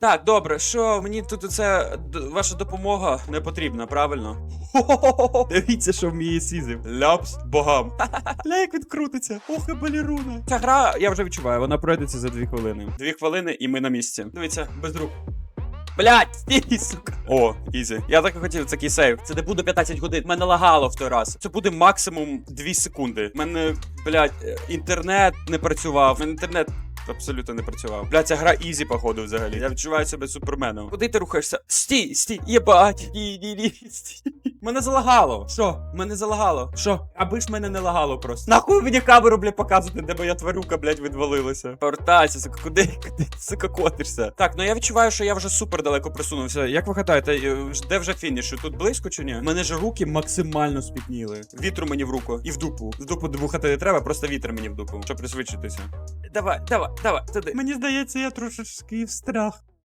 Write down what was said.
Так, добре, що мені тут це ваша допомога не потрібна, правильно? Хо-хо-хо-хо. Дивіться, що вміє сізив. Ляпс богам. Ля, як він крутиться. Ох, і балеруна. Ця гра, я вже відчуваю, вона пройдеться за дві хвилини. Дві хвилини і ми на місці. Дивіться, без рук. Блять, стій, сука. О, ізі. Я так і хотів такий сейв. Це не буде 15 годин. Мене лагало в той раз. Це буде максимум 2 секунди. У мене, блять, інтернет не працював. У мене інтернет. Абсолютно не працював. Бля, ця гра ізі, походу, взагалі. Я відчуваю себе суперменом. Куди ти рухаєшся? Стій, стій, єбать. Ні, ні, ні, стій. Мене залагало. Що? Мене залагало. Що? Аби ж мене не лагало просто. Нахуй мені камеру, блядь, показувати, де моя тварюка, блядь, відвалилася. Повертайся, сука, куди, куди ти, сука, котишся? Так, ну я відчуваю, що я вже супер далеко присунувся. Як ви гадаєте, е, де вже фініш? Тут близько чи ні? У мене ж руки максимально спітніли. Вітру мені в руку і в дупу. В дупу дмухати не треба, просто вітер мені в дупу, щоб пришвидшитися. Давай, давай, давай, туди. Мені здається, я трошечки в страх.